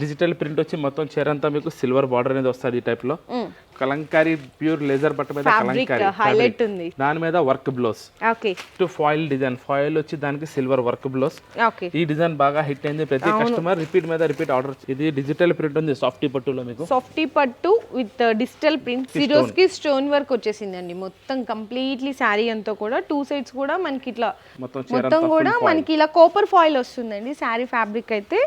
Digital print వచ్చి మొత్తం చీర అంతా మీకు సిల్వర్ బార్డర్ అనేది వస్తుంది ఈ టైప్లో. కలంకారీ ప్యూర్ లేజర్ బట్ట మీద కలంకారీ హైలైట్ ఉంది. దాని మీద work blouse. Okay. To foil design. Foil వచ్చి దానికి సిల్వర్ వర్క్ బ్లౌజ్. ఓకే. ఈ డిజైన్ బాగా హిట్ అయింది ప్రతి కస్టమర్. రిపీట్ మీద రిపీట్ ఆర్డర్ ఇది డిజిటల్ ప్రింట్ ఉంది సాఫ్టీ పట్టులో మీకు. సాఫ్టీ పట్టు with digital print. Swarovski stone work వచ్చేసిందండి. మొత్తం కంప్లీట్లీ శారీ అంతా కూడా టూ సైడ్స్ కూడా మనకి ఇట్లా మొత్తం కూడా మనకి ఇలా కోపర్ ఫాయిల్ వస్తుందండి శారీ ఫ్యాబ్రిక్ అయితే.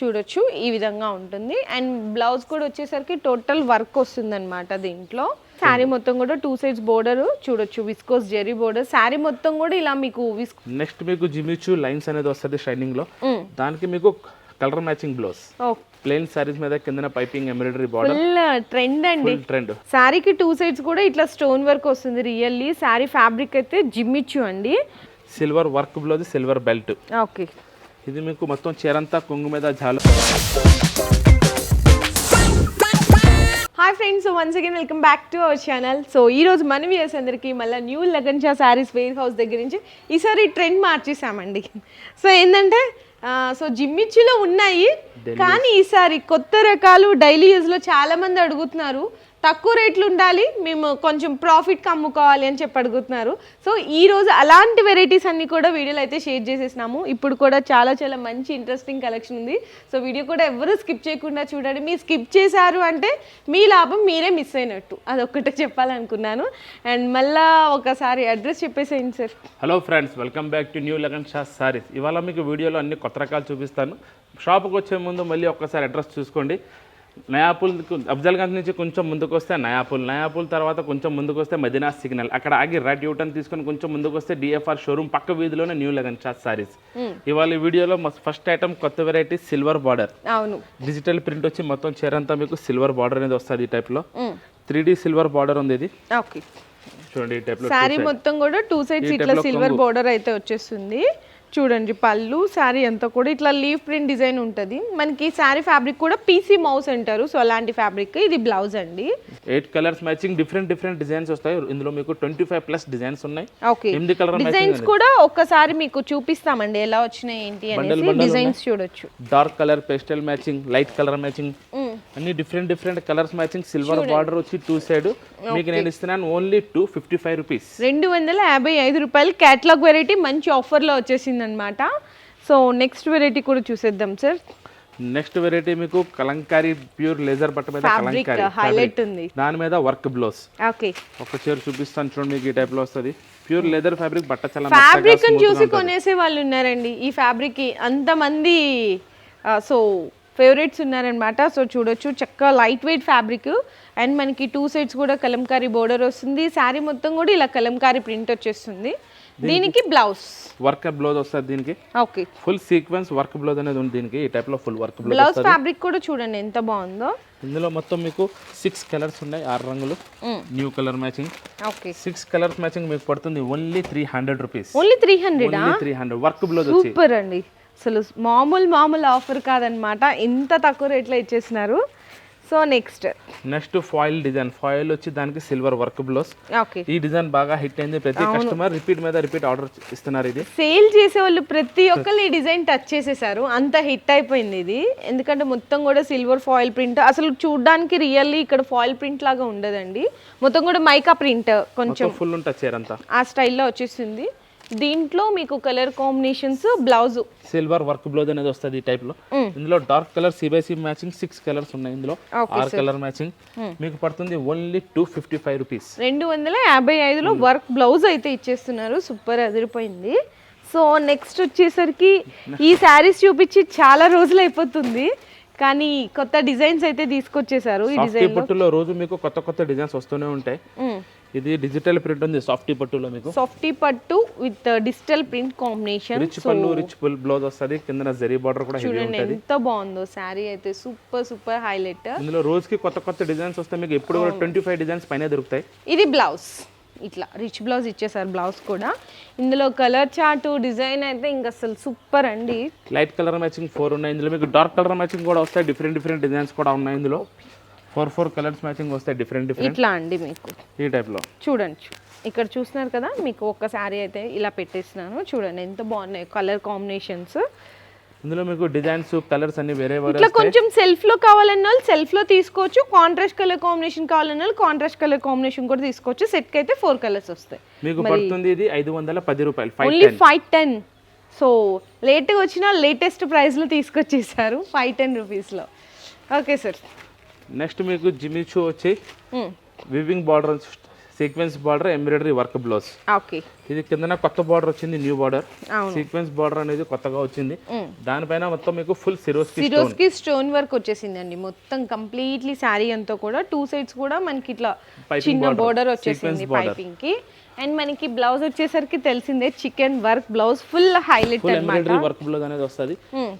చూడొచ్చు ఈ విధంగా ఉంటుంది. అండ్ బ్లౌజ్ కూడా వచ్చేసరికి టోటల్ వర్క్ వస్తుంది అనమాట దీంట్లో. శారీ మొత్తం కూడా టూ సైడ్స్ బోర్డర్ చూడొచ్చు విస్కోస్ జెరీ బోర్డర్. శారీ మొత్తం కూడా ఇలా మీకు నెక్స్ట్ మీకు జిమిచు లైన్స్ అనేది వస్తుంది షైనింగ్లో దానికి మీకు colour matching blouse. Plain sarees మీద కింద piping embroidery border full trend అండి. ట్రెండ్. శారీకి టూ సైడ్స్ కూడా ఇట్లా స్టోన్ వర్క్ వస్తుంది రియల్లీ. శారీ ఫ్యాబ్రిక్ అయితే జిమ్మిచ్చు అండి. Silver work blouse silver belt. Okay. ఇది మీకు మొత్తం చీరంతా కొంగు మీద జాలు hi friends once again welcome back to our channel so ఈ రోజు మన వ్యూయర్స్ అందరికీ మళ్ళీ new Lagan Shah sarees warehouse దగ్గర నుంచి ఈసారి ట్రెండ్ మార్చేసామండి సో ఏంటంటే సో జిమ్మిచ్చులో ఉన్నాయి కానీ ఈసారి కొత్త రకాలు డైలీ యూజ్లో చాలా మంది అడుగుతున్నారు. తక్కువ రేట్లు ఉండాలి మేము కొంచెం ప్రాఫిట్కి అమ్ముకోవాలి అని చెప్పి అడుగుతున్నారు. సో ఈరోజు అలాంటి వెరైటీస్ అన్నీ కూడా వీడియోలో అయితే షేర్ చేసేసినాము. ఇప్పుడు కూడా చాలా చాలా మంచి ఇంట్రెస్టింగ్ కలెక్షన్ ఉంది. సో వీడియో కూడా ఎవరు స్కిప్ చేయకుండా చూడండి. మీరు స్కిప్ చేశారు అంటే మీ లాభం మీరే మిస్ అయినట్టు. అదొక్కటే చెప్పాలనుకున్నాను. అండ్ మళ్ళా ఒకసారి అడ్రస్ చెప్పేసేయండి sir hello friends welcome back to new Lagan Shah sarees ఇవాళ మీకు వీడియోలో అన్ని కొత్త రకాలు చూపిస్తాను. షాప్కి వచ్చే ముందు మళ్ళీ ఒక్కసారి అడ్రస్ చూసుకోండి. నయాపూల్ అఫ్జల్గంజ్ నుంచి కొంచెం ముందుకు వస్తే నయాపూల్ నయాపూల్ తర్వాత కొంచెం ముందుకు వస్తే మదీనా సిగ్నల్. అక్కడ ఆగి రైట్ యూటర్న్ తీసుకొని కొంచెం ముందుకు వస్తే డిఎఫ్ఆర్ షోరూమ్ పక్క వీధిలోనే న్యూ లగన్ షా సారీస్. ఇవాళ వీడియోలో ఫస్ట్ ఐటమ్ కొత్త వెరైటీ సిల్వర్ బార్డర్. అవును. డిజిటల్ ప్రింట్ వచ్చి మొత్తం చీర అంతా మీకు సిల్వర్ బార్డర్ అనేది వస్తుంది ఈ టైప్లో త్రీ సిల్వర్ బార్డర్ ఉంది ఇది. ఓకే. చూడండి శారీ మొత్తం కూడా టూ సైడ్స్ ఇట్లా సిల్వర్ బోర్డర్ అయితే వచ్చేస్తుంది. చూడండి పళ్ళు శారీ అంతా కూడా ఇట్లా లీవ్ ప్రింట్ డిజైన్ ఉంటుంది. మనకి శారీ ఫ్యాబ్రిక్ కూడా పీసీ మౌస్ అంటారు. సో అలాంటి ఫ్యాబ్రిక్ ఇది బ్లౌజ్ అండి. Eight colours matching different different designs వస్తాయి. ఇందులో మీకు ట్వంటీ ఫైవ్ ప్లస్ డిజైన్స్ ఉన్నాయి. ఓకే ఎనిమిది కలర్ డిజైన్స్ కూడా ఒక్కసారి మీకు చూపిస్తామండి. ఎలా వచ్చినాయి ఏంటి అనేసి డిజైన్స్ చూడొచ్చు. Dark colour pastel matching light colour matching అన్ని different different colours matching silver border వచ్చి టూ సైడ్ మీకు నేను ఇస్తున్నాను only two fifty five rupees రెండు వందల యాభై ఐదు రూపాయలు క్యాటలాగ్ వెరైటీ మంచి ఆఫర్లో వచ్చేసింది అనమాట సో నెక్స్ట్ వెరైటీ కూడా చూసేద్దాం సార్ నెక్స్ట్ వెరైటీ మీకు కలంకారీ ప్యూర్ లేజర్ బట్ట మీద కలంకారీ హైలైట్ ఉంది. దాని మీద వర్క్ బ్లౌజ్ ఓకే ఒక చీర చూపిస్తాను చూడండి మీకు ఈ టైప్లో వస్తుంది. ప్యూర్ లెదర్ ఫ్యాబ్రిక్ బట్ట చాలా ఫ్యాబ్రిక్ చూసి. కొనేసే వాళ్ళు ఉన్నారండి. ఈ ఫ్యాబ్రిక్ అంతమంది సో ఫేవరెట్స్ ఉన్నారనమాట సో చూడొచ్చు. చక్కగా లైట్ వెయిట్ ఫ్యాబ్రిక్ అండ్ మనకి టూ సైడ్స్ కూడా కలంకారీ బోర్డర్ వస్తుంది. శారీ మొత్తం కూడా ఇలా కలంకారీ ప్రింట్ వచ్చేస్తుంది. దీనికి బ్లౌజ్ వర్క్ బ్లౌజ్ వస్తుంది దీనికి. Okay full sequence work blouse అనేది ఉంది దీనికి. ఈ టైప్లో full work blouse blouse fabric కూడా చూడండి ఎంత బాగుందో. ఇందులో మొత్తం మీకు సిక్స్ కలర్స్ ఉన్నాయి. ఆరు రంగులు. New colour matching okay six colours matching మీకు పడుతుంది. Only three hundred rupees only three hundred three hundred work blouse super అండి. అసలు మామూలు మామూలు ఆఫర్ కాదనమాట. ఇంత తక్కువ రేట్లో ఇచ్చేసినారు. So next. Next foil design. Foil వచ్చి దానికి సిల్వర్ వర్క్ బ్లౌజ్. ఓకే. ఈ డిజైన్ బాగా హిట్ అయింది ప్రతి కస్టమర్. రిపీట్ మీద రిపీట్ ఆర్డర్ ఇస్తున్నారు ఇది. సేల్ చేసే వాళ్ళు ప్రతి ఒక్కరు ఈ డిజైన్ టచ్ చేసేసారు. అంత హిట్ అయిపోయింది ఇది. ఎందుకంటే మొత్తం కూడా సిల్వర్ ఫాయిల్ ప్రింట్. అసలు చూడడానికి రియల్లీ ఇక్కడ ఫాయిల్ ప్రింట్ లాగా ఉండదండి. మొత్తం కూడా మైకా ప్రింట్ కొంచెం ఫుల్ ఉంటుంది అంతా. ఆ స్టైల్లో వచ్చేసింది. దీంట్లో మీకు colour combinations blouse. Silver work blouse అనేది వస్తుంది ఈ టైప్లో. ఇందులో డార్క్ కలర్ సిబైసి మ్యాచింగ్ సిక్స్ కలర్స్ ఉన్నాయి ఇందులో. ఆరు కలర్ మ్యాచింగ్ మీకు పడుతుంది only two fifty five rupees రెండు వందల యాభై ఐదులో వర్క్ బ్లౌజ్ అయితే ఇచ్చేస్తున్నారు. సూపర్ అదిరిపోయింది. సో నెక్స్ట్ వచ్చేసరికి ఈ శారీస్ చూపించి చాలా రోజులు అయిపోతుంది. కానీ కొత్త డిజైన్స్ అయితే తీసుకొచ్చేసారు ఈ సాఫ్టీ పట్టులో రోజు మీకు కొత్త కొత్త డిజైన్స్ వస్తూనే ఉంటాయి. ఇది డిజిటల్ ప్రింట్ ఉంది సాఫ్టీ పట్టులో మీకు. సాఫ్టీ పట్టు with digital print combination rich pallu rich full blouse వస్తుంది. కింద జరీ బార్డర్ కూడా హెవీ చూడండి ఎంత బాగుందో శారీ అయితే సూపర్ సూపర్ హైలైట్ ఇందులో రోజుకి కొత్త కొత్త డిజైన్స్ వస్తాయి మీకు ఎప్పుడు కూడా ట్వంటీ ఫైవ్ డిజైన్స్ పైన దొరుకుతాయి. ఇది బ్లౌజ్ ఇట్లా రిచ్ బ్లౌజ్ ఇచ్చేసారు బ్లౌజ్ కూడా. ఇందులో కలర్ చార్ట్ డిజైన్ అయితే ఇంకా అసలు సూపర్ అండి. లైట్ కలర్ మ్యాచింగ్ ఫోర్ ఉన్నాయి. ఇందులో మీకు డార్క్ కలర్ మ్యాచింగ్ కూడా వస్తాయి. డిఫరెంట్ డిఫరెంట్ డిజైన్స్ కూడా ఉన్నాయి ఇందులో. ఫోర్ ఫోర్ కలర్స్ మ్యాచింగ్ వస్తాయి. డిఫరెంట్ డిఫరెంట్ ఇట్లా అండి మీకు. ఈ టైప్లో చూడండి. ఇక్కడ చూస్తున్నారు కదా మీకు ఒక శారీ అయితే ఇలా పెట్టేసినాను చూడండి ఎంత బాగున్నాయి కలర్ కాంబినేషన్స్. ఇందులో మీకు డిజైన్స్ కలర్స్ అన్ని వేరే ఇట్లా కొంచెం సెల్ఫ్లో కావాలన్న వాళ్ళు సెల్ఫ్లో తీసుకోవచ్చు. కాంట్రాస్ట్ కలర్ కాంబినేషన్ కావాలన్న వాళ్ళు కాంట్రాస్ట్ కలర్ కాంబినేషన్ కూడా తీసుకోవచ్చు. సెట్కి అయితే ఫోర్ కలర్స్ వస్తాయి. మీకు పడుతుంది ఇది ఐదు వందల పది రూపాయలు ఓన్లీ ఫైవ్ టెన్ సో లేట్గా వచ్చిన లేటెస్ట్ ప్రైస్లో తీసుకొచ్చేసారు ఫైవ్ టెన్ రూపీస్లో ఓకే సార్ నెక్స్ట్ మీకు జిమిచూ వచ్చి weaving border sequence border embroidery work blouse okay ఇది కిందన కొత్త బార్డర్ వచ్చింది న్యూ బార్డర్ సీక్వెన్స్ బార్డర్ అనేది కొత్తగా వచ్చింది. దానిపైన మొత్తం మీకు ఫుల్ సిరోస్కి స్టోన్ వర్క్ వచ్చేసిందండి. మొత్తం కంప్లీట్లీ శారీ అంతా కూడా టూ సైడ్స్ కూడా మనకి ఇట్లా చిన్న బోర్డర్ వచ్చేసింది. పైపింగ్కి అండ్ మనకి బ్లౌజ్ వచ్చేసరికి తెలిసిందే chikan work blouse full highlight embroidery work blouse అనేది వస్తుంది.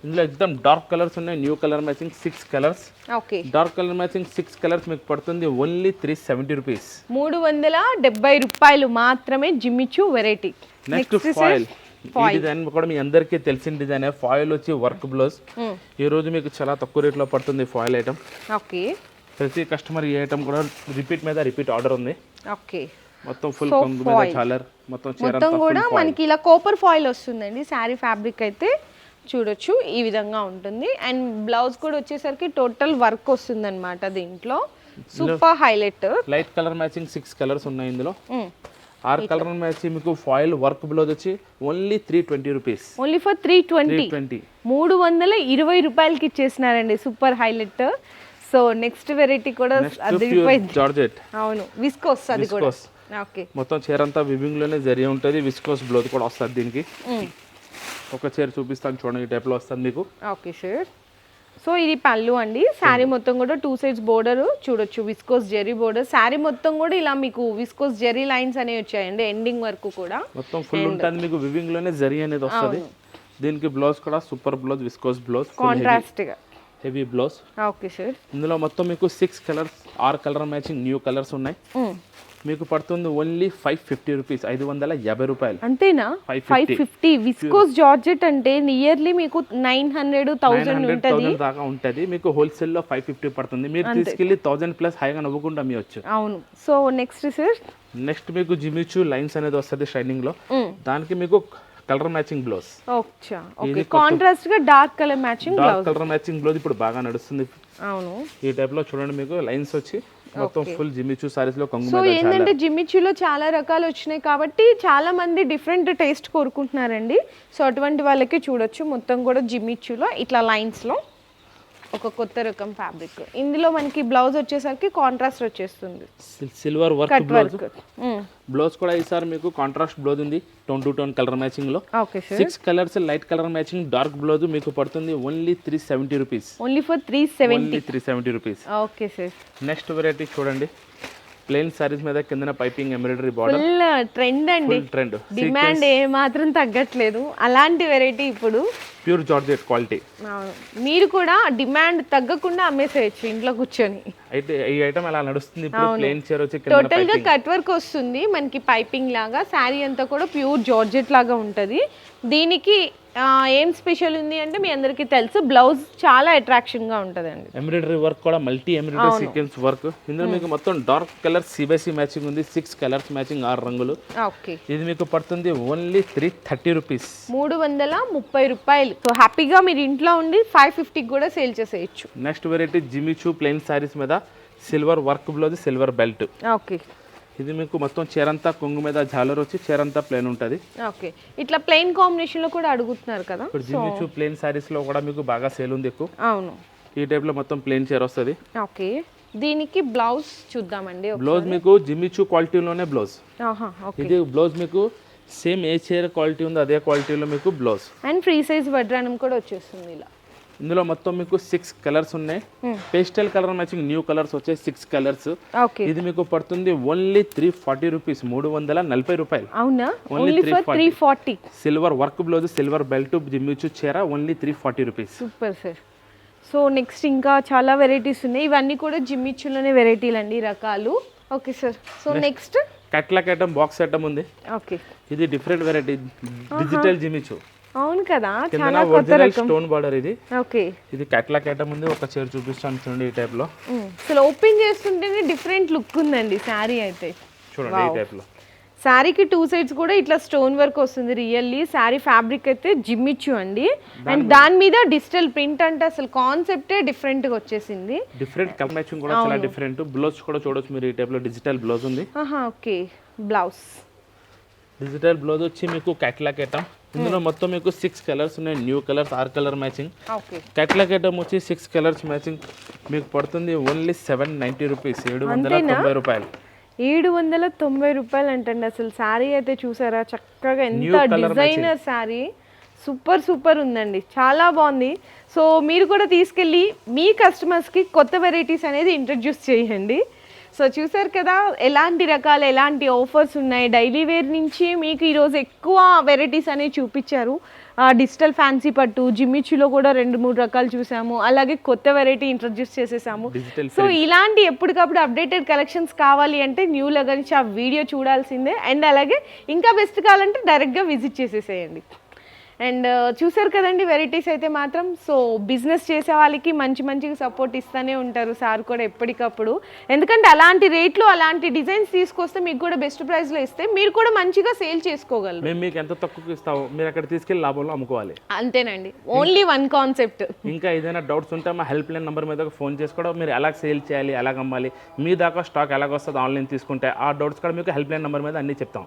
ఇందులో ఎక్దమ్ డార్క్ కలర్స్ ఉన్నాయి. New colour matching six colours okay dark colour matching six colours మీకు పడుతుంది. ఓన్లీ త్రీ సెవెంటీ రూపీస్ మూడు వందల డెబ్బై రూపాయలు మాత్రమే Jimmy Choo variety next foil ఈ డిజైన్ కూడా మీ అందరికీ తెలిసిన డిజైన్ ఫాయిల్ వచ్చి వర్క్ బ్లౌజ్ ఈ రోజు మీకు చాలా తక్కువ రేట్లో పడుతుంది ఫాయిల్ ఐటమ్ ఓకే ప్రతి కస్టమర్ ఈ ఐటమ్ కూడా రిపీట్ మీద రిపీట్ ఆర్డర్ ఉంది. ఓకే మొత్తం ఫుల్ కొంగు మీద చాలర్ మొత్తం మొత్తం కూడా మనకి ఇలా కోపర్ ఫాయిల్ వస్తుందండి. శారీ ఫ్యాబ్రిక్ అయితే చూడొచ్చు. ఈ విధంగా ఉంటుంది. అండ్ బ్లౌజ్ కూడా వచ్చేసరికి టోటల్ వర్క్ వస్తుంది అనమాట దీంట్లో super highlight light colour matching six colours ఉన్నాయి ఇందులో. ఆర్ కలర్ మ్యాచింగ్ మీకు ఫాయిల్ వర్క్ బ్లౌజ్ వచ్చి only three twenty rupees only for three twenty twenty మూడు వందల ఇరవై రూపాయలకి ఇచ్చేసినారండి super highlight so next variety కూడా జార్జెట్ అవును విస్కోస్ అది కూడా. మొత్తం చీర అంతా వివింగ్లోనే జరిగి ఉంటుంది విస్కోస్ బ్లౌజ్ కూడా వస్తుంది దీనికి. ఒక చీర చూపిస్తాను చూడండి ఈ type లో వస్తుంది మీకు. ఓకే సార్ సో ఇది పళ్ళు అండి. శారీ మొత్తం కూడా టూ సైడ్స్ బోర్డర్. చూడొచ్చు విస్కోస్ జెరీ బోర్డర్. శారీ మొత్తం కూడా ఇలా మీకు విస్కోస్ జెరీ లైన్స్ అనేవి వచ్చాయండి ఎండింగ్ వరకు కూడా. మొత్తం ఫుల్ ఉంటుంది. మీకు వివింగ్లోనే జరి అనేది వస్తుంది. దీనికి బ్లౌజ్ కూడా సూపర్ బ్లౌజ్ విస్కోస్ బ్లౌజ్ కాంట్రాస్ట్గా. Heavy blouse. Okay sir. ఇందులో మొత్తం మీకు సిక్స్ కలర్స్ ఆరు కలర్ మ్యాచింగ్ న్యూ కలర్స్ ఉన్నాయి. మీకు పడుతుంది ఓన్లీ ఫైవ్ ఫిఫ్టీ రూపీస్ ఐదు వందల యాభై రూపాయలు. అంతేనా? 550. Five fifty. విస్కోస్ జార్జెట్ అంటే నియర్లీ మీకు నైన్ హండ్రెడ్ థౌసండ్ ఉంటుంది. దాకా ఉంటుంది. మీకు హోల్సేల్లో ఫైవ్ ఫిఫ్టీ పడుతుంది. మీరు తీసుకెళ్ళి థౌసండ్ ప్లస్ హైగా నవ్వుకుంటా అమ్మవచ్చు అవును. So next sir? నెక్స్ట్ మీకు జిమిచు లైన్స్ అనేది వస్తుంది షైనింగ్లో దానికి మీకు colour matching blouse. Okay okay. కాంట్రాస్ట్గా dark colour matching dark colour matching blouse ఇప్పుడు బాగా నడుస్తుంది. అవును. ఈ టైప్లో చూడండి మీకు లైన్స్ వచ్చి మొత్తం ఫుల్ జిమిచు సారీస్లో సో ఏంటంటే జిమ్మిచ్చులో చాలా రకాలు వచ్చినాయి కాబట్టి చాలా మంది డిఫరెంట్ టేస్ట్ కోరుకుంటున్నారండి. సో అటువంటి వాళ్ళకి చూడొచ్చు. మొత్తం కూడా జిమ్మిచ్చులో ఇట్లా లైన్స్లో. ఒక కొత్త రకం ఫ్యాబ్రిక్ ఇందులో మనకి బ్లౌజ్ వచ్చేసరికి కాంట్రాస్ట్ వచ్చేస్తుంది. సిల్వర్ వర్క్ బ్లౌజ్ బ్లౌజ్ కూడా ఈసారి మీకు కాంట్రాస్ట్ బ్లౌజ్ ఉంది. Tone to tone colour మ్యాచింగ్లో. Six colours light colour matching dark blouse మీకు పడుతుంది only three seventy rupees only for three seventy three seventy rupees okay sir next variety చూడండి. Plain saris మీద కిందన piping embroidery border full trend అండి. Full trend demand ఏ మాత్రం తగ్గట్లేదు. అలాంటి వెరైటీ ఇప్పుడు ప్యూర్ జార్జెట్ క్వాలిటీ. మీరు కూడా డిమాండ్ తగ్గకుండా అమ్మేసేయచ్చు ఇంట్లో కూర్చొని. అయితే ఈ ఐటమ్ అలా నడుస్తుంది ఇప్పుడు ప్లెయిన్ చీర వచ్చి టోటల్గా కట్ వర్క్ వస్తుంది. మనకి పైపింగ్ లాగా శారీ అంతా కూడా ప్యూర్ జార్జెట్ లాగా ఉంటుంది. దీనికి ఏం స్పెషల్ ఉంది అంటే మీ అందరికీ తెలుసు బ్లౌజ్ చాలా అట్రాక్షన్గా ఉంటుందండి. ఎంబ్రాయిడరీ వర్క్ కూడా మల్టీ ఎంబ్రాయిడరీ సీక్వెన్స్ వర్క్ ఇందులో మీకు మొత్తం డార్క్ కలర్ సిబిఎస్ఈ మ్యాచింగ్ ఉంది సిక్స్ కలర్స్ మ్యాచింగ్ ఆరు రంగులు. ఓకే. ఇది మీకు పడుతుంది ఓన్లీ త్రీ థర్టీ రూపీస్ మూడు వందల ముప్పై రూపాయలు. సో హ్యాపీగా మీరు ఇంట్లో ఉండి ఫైవ్ ఫిఫ్టీకి కూడా సేల్ చేసేయచ్చు. Next variety Jimmy Choo plain sarees మీద silver work blouse silver belt okay. ఇది మీకు మొత్తం చీరంతా కొంగు మీద జాలర్ వచ్చి చీరంతా ప్లెయిన్ ఉంటుంది. ఓకే. ఇట్లా ప్లెయిన్ కాంబినేషన్లో కూడా అడుగుతున్నారు కదా. ఇప్పుడు జిమిచూ ప్లెయిన్ సారీస్లో కూడా మీకు బాగా సేల్ ఉంది ఎక్కువ. అవును. ఈ టైప్లో మొత్తం ప్లెయిన్ చీర వస్తుంది. ఓకే. దీనికి బ్లౌజ్ చూద్దామండి బ్లౌజ్ మీకు జిమిచూ క్వాలిటీలోనే బ్లౌజ్ ఇది బ్లౌజ్ మీకు సేమ్ ఏ చీర క్వాలిటీ ఉందో అదే క్వాలిటీలో మీకు బ్లౌజ్ అండ్ ఫ్రీ సైజ్ వడ్రానం కూడా వచ్చేస్తుంది ఇలా. ఇందులో మొత్తం మీకు సిక్స్ కలర్స్ ఉన్నాయి. Pastel colour matching new colours వచ్చాయి సిక్స్ కలర్స్ ఓకే ఇది మీకు పడుతుంది ఓన్లీ త్రీ ఫార్టీ రూపీస్ మూడు వందల నలభై రూపాయలు. అవునా? Only only three forty silver work blouse silver belt Jimmy Choo చీర only three forty rupees super sir so next ఇంకా చాలా వెరైటీస్ ఉన్నాయి. ఇవన్నీ కూడా జిమ్మిచ్చులోనే వెరైటీలు అండి రకాలు. Okay sir so next catalogue item box item ఉంది. ఓకే ఇది different variety digital Jimmy Choo అవును కదా చాలా కొత్త రకం. స్టోన్ బార్డర్ ఇది. ఓకే. ఇది కట్లక్ ఐటమ్ ఉంది ఒక చీర చూపిస్తాను చూడండి ఈ టైప్లో. అసలు ఓపెన్ చేస్తుంటేనే డిఫరెంట్ లుక్ ఉందండి శారీ అయితే. చూడండి ఈ టైప్లో. శారీకి టూ సైడ్స్ కూడా ఇట్లా స్టోన్ వర్క్ వస్తుంది రియల్లీ. శారీ ఫ్యాబ్రిక్ అయితే జిమ్మిచ్చు అండి. అండ్ దాని మీద డిజిటల్ ప్రింట్ అంటే అసలు కాన్సెప్టే డిఫరెంట్గా వచ్చేసింది. డిఫరెంట్ కలర్ మ్యాచింగ్ కూడా చాలా డిఫరెంట్ బ్లౌజ్ కూడా చూడొచ్చు మీరు ఈ టైప్లో డిజిటల్ బ్లౌజ్ ఉంది. ఓకే. బ్లౌజ్ డిజిటల్ బ్లౌజ్ వచ్చి మీకు క్యాట్లాక్ ఐటమ్ ఇందులో మొత్తం మీకు సిక్స్ కలర్స్ ఉన్నాయి. New colours or colour matching catalogue item వచ్చి సిక్స్ కలర్స్ మ్యాచింగ్ మీకు పడుతుంది ఓన్లీ సెవెన్ నైంటీ రూపీస్ ఏడు వందల తొంభై రూపాయలు. ఏడు వందల తొంభై రూపాయలు అంటండి అసలు. శారీ అయితే చూసారా? చక్కగా ఎంత డిజైనర్ శారీ సూపర్ సూపర్ ఉందండి. చాలా బాగుంది. సో మీరు కూడా తీసుకెళ్ళి మీ కస్టమర్స్కి కొత్త వెరైటీస్ అనేది ఇంట్రడ్యూస్ చేయండి. సో చూసారు కదా ఎలాంటి రకాల ఎలాంటి ఆఫర్స్ ఉన్నాయి? డైలీ వేర్ నుంచి మీకు ఈరోజు ఎక్కువ వెరైటీస్ అనేవి చూపించారు. డిజిటల్ ఫ్యాన్సీ పట్టు జిమ్మిచ్చులో కూడా రెండు మూడు రకాలు చూసాము. అలాగే కొత్త వెరైటీ ఇంట్రడ్యూస్ చేసేసాము. సో ఇలాంటి ఎప్పటికప్పుడు అప్డేటెడ్ కలెక్షన్స్ కావాలి అంటే న్యూ లగన్స్ ఆ వీడియో చూడాల్సిందే. అండ్ అలాగే ఇంకా బెస్ట్ కావాలంటే డైరెక్ట్గా విజిట్ చేసేసేయండి. అండ్ చూసారు కదండి వెరైటీస్ అయితే మాత్రం. సో బిజినెస్ చేసే వాళ్ళకి మంచి మంచిగా సపోర్ట్ ఇస్తూనే ఉంటారు సార్ కూడా ఎప్పటికప్పుడు. ఎందుకంటే అలాంటి రేట్లు అలాంటి డిజైన్స్ తీసుకొస్తే మీకు కూడా బెస్ట్ ప్రైస్లో ఇస్తే మీరు కూడా మంచిగా సేల్ చేసుకోగలరు. మేము మీకు ఎంత తక్కువకి ఇస్తామో మీరు అక్కడ తీసుకెళ్ళి లాభంలో అమ్ముకోవాలి. అంతేనండి. ఓన్లీ వన్ కాన్సెప్ట్ ఇంకా ఏదైనా డౌట్స్ ఉంటే మా హెల్ప్ లైన్ నెంబర్ మీద ఫోన్ చేసి కూడా మీరు ఎలా సేల్ చేయాలి ఎలాగ అమ్మాలి మీ దాకా స్టాక్ ఎలాగ వస్తుంది ఆన్లైన్ తీసుకుంటే ఆ డౌట్స్ కూడా మీకు హెల్ప్ లైన్ నెంబర్ మీద అన్నీ చెప్తాం.